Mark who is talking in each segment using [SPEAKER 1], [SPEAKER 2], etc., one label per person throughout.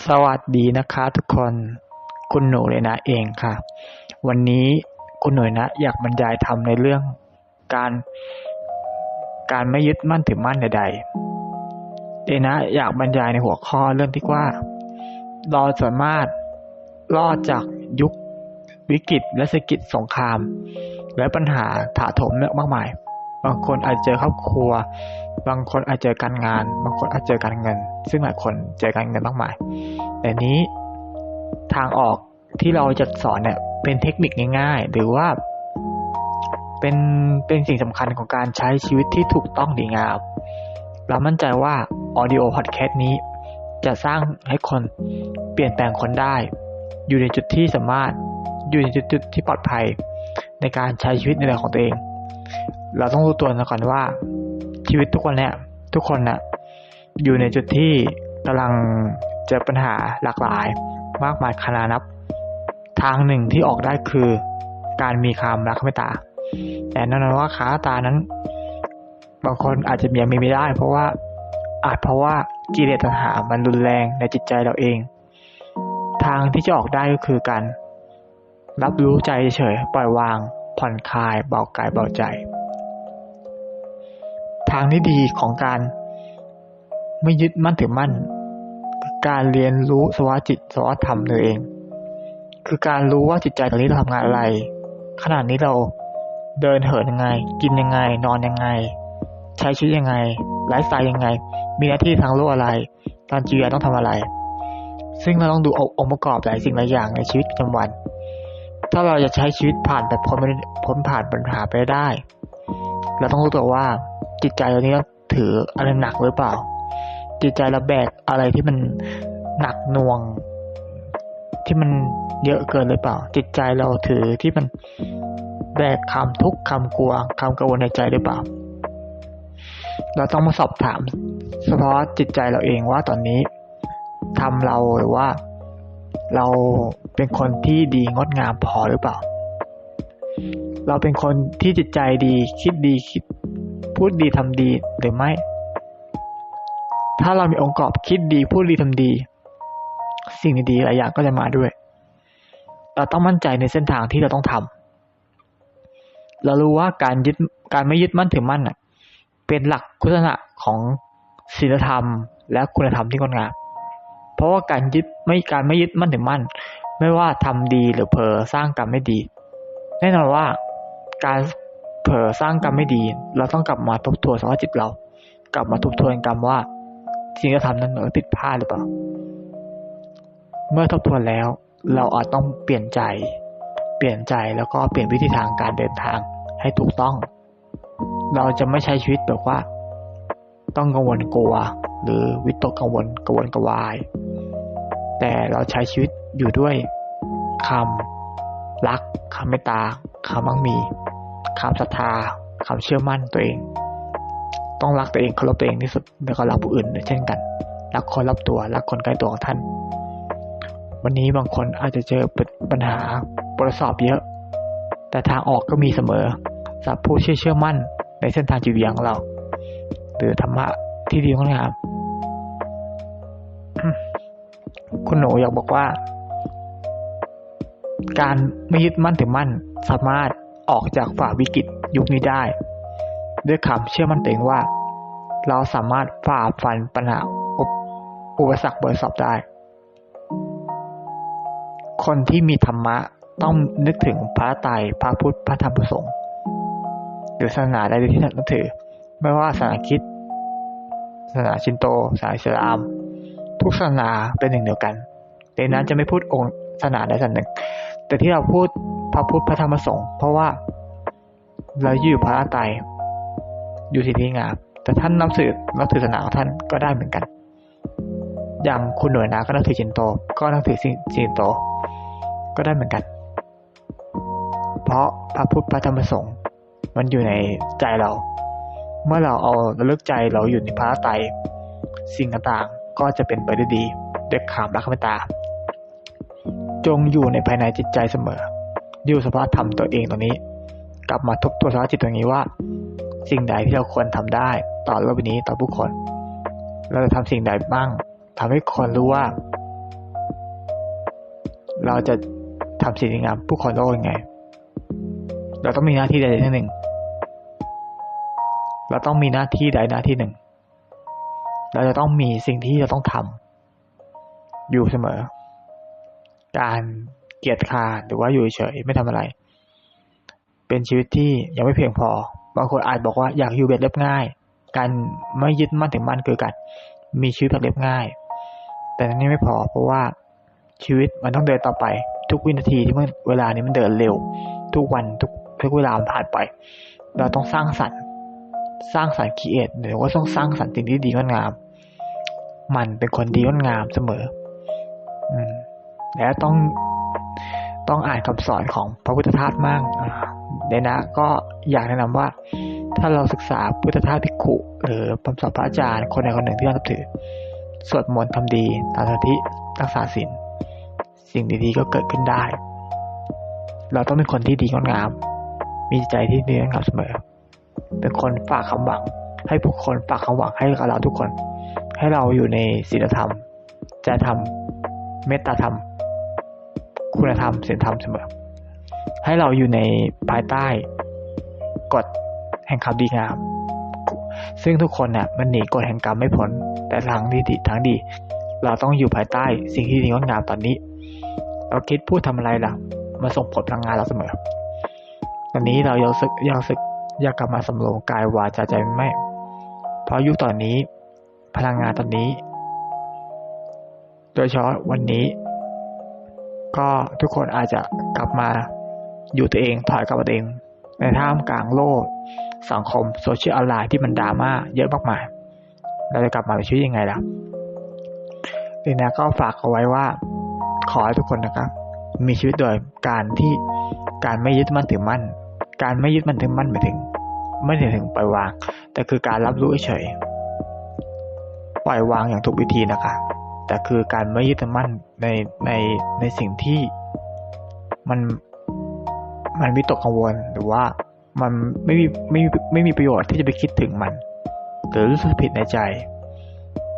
[SPEAKER 1] สวัสดีนะคะทุกคนคุณหนูเลยนะเองค่ะ วันนี้คุณหนูนะอยากบรรยายทำในเรื่องการ การไม่ยึดมั่นถือมั่นใดๆเดนะอยากบรรยายในหัวข้อเรื่องที่ว่า เราสามารถรอดจากยุควิกฤตและเศรษฐกิจสงคราม และปัญหาถาโถมเนืองมากมาย บางคนอาจเจอครอบครัว บางคนอาจเจอการงาน บางคนอาจเจอการเงิน ซึ่งหลายคนเจอการเงินมากมาย แต่นี้ทางออกที่เราจะสอนเนี่ยเป็นเทคนิคง่าย ๆ หรือว่าเป็นเป็นสิ่งสำคัญของการใช้ชีวิตที่ถูกต้องดีงาม เรามั่นใจว่า Audio Podcast นี้ จะสร้างให้คนเปลี่ยนแปลงคนได้ อยู่ในจุดที่สามารถอยู่ในจุดจดที่ปลอดภัย ในการใช้ชีวิตในแบบของตัวเอง เราต้องรู้ตัวนะก่อนว่า ชีวิตทุกคนเนี่ยทุกคนนะ่ะอยู่ในจุดที่กำลังเจอปัญหาหลากหลาย มากมายขนาดนับ ทางหนึ่งที่ออกได้คือการมีความรักเมตตา แต่แน่นอนว่าขาตานั้น บางคนอาจจะยังมีไม่ได้ เพราะว่าอาจเพราะว่ากิเลสตัณหามันรุนแรงในจิตใจเราเอง ทางที่จะออกได้ก็คือการรับรู้ใจเฉยปล่อยวางผ่อนคลายเบากายเบาใจ ทางที่ดีของการ ไม่ยึดมั่นถือมั่น การเรียนรู้สภาวะจิตสภาวะธรรมตัวเอง คือการรู้ว่าจิตใจตอนนี้เราทำงานอะไร ขนาดนี้เราเดินเหินยังไง กินยังไง นอนยังไง ใช้ชีวิตยังไงไลฟ์สไตล์ยังไง มีหน้าที่ทางโลกอะไร ตอนจีวตต้องทำอะไร ซึ่งเราต้องดูองค์ประกอบหลายสิ่งหลายอย่างในชีวิตประจำวัน ถ้าเราจะใช้ชีวิตผ่านไปพ้นพ้นผ่านปัญหาไปได้ เราต้องรู้ตัวว่า จิตใจตอนนี้ถืออะไรหนักหรือเปล่า จิตใจเราแบกอะไรที่มันหนักหน่วง ที่มันเยอะเกินหรือเปล่า จิตใจเราถือที่มันแบกคำทุกข์คำกลัวคำกังวลในใจหรือเปล่า เราต้องมาสอบถามเฉพาะจิตใจเราเองว่าตอนนี้ทำเราหรือว่า เราเป็นคนที่ดีงดงามพอหรือเปล่า เราเป็นคนที่จิตใจดี คิดดีคิด พูดดีทำดีหรือไม่ ถ้าเรามีองค์ประกอบคิดดีพูดดีทำดี สิ่งดีๆหลายอย่างก็จะมาด้วย เราต้องมั่นใจในเส้นทางที่เราต้องทำเรารู้ว่าการยึดการไม่ยึดมั่นถือมั่นอะ เป็นหลักคุณลักษณะของศีลธรรม และคุณธรรมที่งดงามเพราะว่าการยึดไม่การไม่ยึดมั่นถือมั่น ไม่ว่าทำดีหรือเผลอสร้างกรรมไม่ดี แน่นอนว่าการ เผลอสร้างกรรมไม่ดี เราต้องกลับมาทบทวนสภาพจิตเรา กลับมาทบทวนกรรมว่าสิ่งที่ทำนั้นเราผิดพลาดหรือเปล่า เมื่อทบทวนแล้ว เราอาจต้องเปลี่ยนใจ เปลี่ยนใจแล้วก็เปลี่ยนวิธีทางการเดินทางให้ถูกต้อง เราจะไม่ใช้ชีวิตแบบว่า ต้องกังวลกลัว หรือวิตกกังวลกังวลกวาย แต่เราใช้ชีวิตอยู่ด้วยคำรักคำเมตตาคำมั่งมี คำศรัทธาคำเชื่อมั่นตัวเอง ต้องรักตัวเองเคารพตัวเองที่สุดแล้วก็รักผู้อื่นเช่นกันรักคนรอบตัวรักคนใกล้ตัวของท่าน วันนี้บางคนอาจจะเจอปัญหาปรสอบเยอะ แต่ทางออกก็มีเสมอสำหรับผู้เชื่อเชื่อมั่นในเส้นทางจิตวิญญาณของเรา หรือธรรมะที่ดีของดงามคุณหนูอยากบอกว่า การไม่ยึดมั่นถือมั่นสามารถ ออกจากฝ่าวิกฤตยุคนี้ได้ ด้วยคำเชื่อมั่นตัวเองว่า เราสามารถฝ่าฟันปัญหาอุปสรรคบริสอบได้ คนที่มีธรรมะต้องนึกถึงพระไตรพระพุทธพระธรรมพระสงฆ์หรือศาสนาใดที่ท่านนับถือ ไม่ว่าศาสนาคิดศาสนาชินโตศาสนาอิสลาม ทุกศาสนาเป็นหนึ่งเดียวกันในนั้นจะไม่พูดองค์ศาสนาใดศาสนาหนึ่ง แต่ที่เราพูด พระพุทธพระธรรมสงฆ์เพราะว่าเราอยู่พระไตรอยู่ที่นี่งามแต่ท่านนับถือนับถือศาสนาของท่านก็ได้เหมือนกัน อย่างคุณหน่วยนาก็นับถือจินโต ก็นับถือจินโต ก็ได้เหมือนกัน เพราะพระพุทธพระธรรมสงฆ์มันอยู่ในใจเรา เมื่อเราเอาระลึกใจเราอยู่ในพระไตรสิ่งต่างๆก็จะเป็นไปได้ดีด้วยขามรักเมตตา จงอยู่ในภายในจิตใจเสมอ อยู่สภาพธรรมตัวเองตรงนี้ กลับมาทบทวนสภาพจิตตรงนี้ว่า สิ่งใดที่เราควรทำได้ ต่อโลกนี้ต่อผู้คน เราจะทำสิ่งใดบ้างทำให้คนรู้ว่า เราจะทำสิ่งงามผู้คนโลกยังไง เราต้องมีหน้าที่ใดหน้าหนึ่ง เราต้องมีหน้าที่ใดหน้าที่หนึ่ง เราจะต้องมีสิ่งที่เราต้องทำอยู่เสมอ การ เกียจคร้านหรือว่าอยู่เฉยไม่ทำอะไร เป็นชีวิตที่ยังไม่เพียงพอ บางคนอาจบอกว่าอยากอยู่แบบเรียบง่าย การไม่ยึดมั่นถึงมั่นคือการมีชีวิตแบบเรียบง่าย แต่นั้นไม่พอเพราะว่าชีวิตมันต้องเดินต่อไป ทุกวินาทีที่มันเวลานี้มันเดินเร็ว ทุกวันทุกทุกเวลาผ่านไป เราต้องสร้างสรรค์สร้างสรรค์คิดเอทหรือว่าต้องสร้างสรรค์สิ่งที่ดีงดงาม มันเป็นคนดีงดงามเสมอ อืมแล้วต้อง ต้องอ่านคำสอนของพระพุทธทาสมากเดนะก็อยากแนะนำว่า ถ้าเราศึกษาพุทธทาสภิกขุหรือคำสอนพระอาจารย์คนใดคนหนึ่งที่เราถือ สวดมนต์ทำดีตามสมาธิรักษาศีลสิ่งดีๆก็เกิดขึ้นได้ เราต้องเป็นคนที่ดีงดงาม มีใจที่ดีงดงามเสมอ เป็นคนฝากคำหวัง ให้ผู้คนฝากคำหวังให้กับเราทุกคน ให้เราอยู่ในศีลธรรมจธรรม เมตตาธรรม คุณธรรมศีลธรรมเสมอ ให้เราอยู่ในภายใต้กฎแห่งคำดีงาม ซึ่งทุกคนเนี่ยมันหนีกฎแห่งกรรมไม่พ้นแต่ทางที่ดีทางดี เราต้องอยู่ภายใต้สิ่งที่ดีงดงามตอนนี้ เราคิดพูดทำอะไรล่ะมาส่งผลพลังงานเราเสมอตอนนี้เรายังสึกยังสึกอยากกลับมาสำรวมกายวาจาใจไม่ เพราะยุคตอนนี้ พลังงานตอนนี้ โดยเฉพาะวันนี้ ก็ทุกคนอาจจะกลับมาอยู่ตัวเองถอยกลับมาเอง ในท่ามกลางโลก สังคมโซเชียลออนไลน์ที่มันดราม่าเยอะมากมายเราจะกลับมาในชีวิตยังไงล่ะดีนะก็ฝากเอาไว้ว่า ขอให้ทุกคนนะครับ มีชีวิตโดยการที่การไม่ยึดมั่นถือมั่น การไม่ยึดมั่นถือมั่นหมายถึง ไม่ได้ถึงปล่อยวาง แต่คือการรับรู้เฉยปล่อยวางอย่างถูกวิธีนะคะ แต่คือการไม่ยึดมั่นในในในสิ่งที่มันมันวิตกกังวลหรือว่ามันไม่มีไม่ไม่มีประโยชน์ที่จะไปคิดถึงมัน หรือรู้สึกผิดในใจ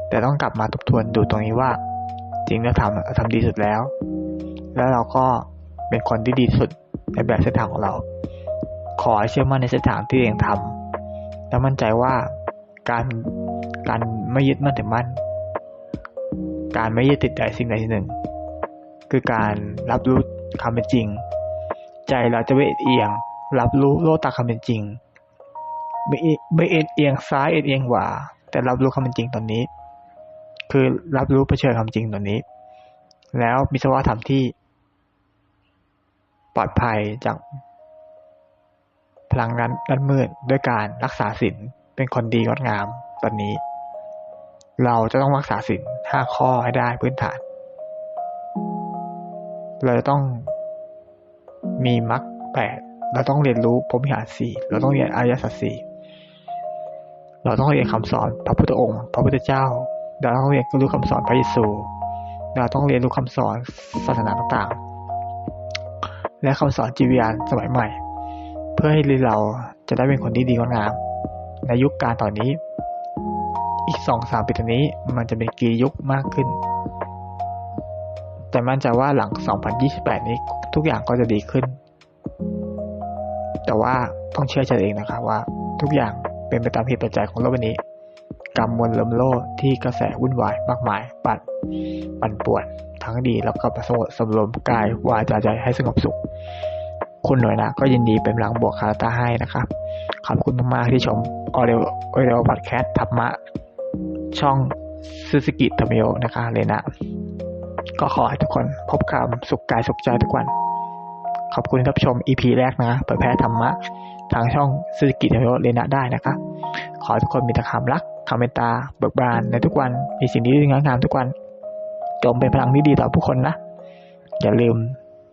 [SPEAKER 1] แต่ต้องกลับมาทบทวนดูตรงนี้ว่า จริงแล้วทำทำดีสุดแล้ว แล้วเราก็เป็นคนที่ดีสุดในแบบเส้นทางของเรา ขอให้เชื่อมั่นในเส้นทางที่เองทำแล้วมั่นใจว่าการการไม่ยึดมั่นถึงมั่น การไม่ยึดติดใจสิ่งใดสิ่งหนึ่ง คือการรับรู้คำเป็นจริง ใจเราจะไม่เอียง รับรู้โลกตาคำเป็นจริง ไม่ไม่เอ็นเอียงซ้ายเอ็นเอียงขวาแต่รับรู้คำเป็นจริงตอนนี้ คือรับรู้เผชิญความจริงตัวนี้ แล้วมีสภาวะธรรมที่ ปลอดภัยจากพลังงานด้านมืดด้วยการรักษาศีลเป็นคนดีงดงามตอนนี้ เราจะต้องรักษาศีลห้าข้อให้ได้พื้นฐาน เราจะต้องมีมรรคแปดเราต้องเรียนรู้พรมิหารสี่เราต้องเรียนอริยสัจสี่เราต้องเรียนคำสอนพระพุทธองค์ พระพุทธเจ้า เราต้องเรียนรู้คำสอนพระเยซู เราต้องเรียนรู้คำสอนศาสนาต่างๆ และคำสอนจิตวิญญาณสมัยใหม่ เพื่อให้เราจะได้เป็นคนที่ดีงดงามในยุคการตอนนี้ อีกสองสามปีตอนนี้มันจะเป็นกียุคมากขึ้น แต่มั่นใจว่าหลัง 2028 นี้ทุกอย่างก็จะดีขึ้น แต่ว่าต้องเชื่อใจเองนะครับว่าทุกอย่างเป็นไปตามเหตุปัจจัยของโลกนี้กรรมมวลลมโลกที่กระแสวุ่นวายมากมาย ปัดปั่นป่วน ทั้งดีแล้วก็ประสงบสำรวมกายวาจาใจให้สงบสุข คุณหน่อยนะก็ยินดีเป็นหลังบวกคาตาให้นะครับ ขอบคุณมากๆที่ชมออเดโออเดโอบัตแคสธรรมะ ช่องซูสกิธรรมโยนะคะเลยนะ ก็ขอให้ทุกคนพบความสุขกายสุขใจทุกวัน ขอบคุณที่รับชม EP แรกนะเปิดแพร่ธรรมะ ทางช่องซูสกิธรรมโยเลนะได้นะคะ ขอทุกคนมีแต่ความรักคำเมตตาเบิกบานในทุกวัน มีสิ่งดีๆงดงามทุกวัน จงเป็นพลังที่ดีต่อผู้คนนะ อย่าลืม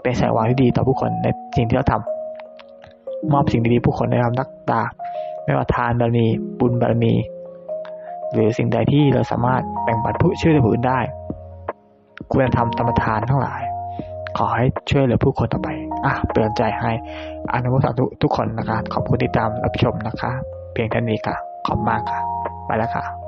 [SPEAKER 1] เป็นแสงวางที่ดีต่อผู้คนในสิ่งที่เราทำมอบสิ่งดีๆผู้คนในความรักตา ไม่ว่าทานบารมีบุญบารมี หรือสิ่งใดที่เราสามารถแบ่งปันผู้ช่วยเหลือผู้อื่นได้คุณธรรมธรรมทานทั้งหลาย ขอให้ช่วยเหลือผู้คนต่อไป อะเปลี่ยนใจให้อนุโมทนาทุกคนนะคะ ขอบคุณที่ตามรับชมนะคะ เพียงเท่านี้ค่ะ ขอบมากค่ะ ไปแล้วค่ะ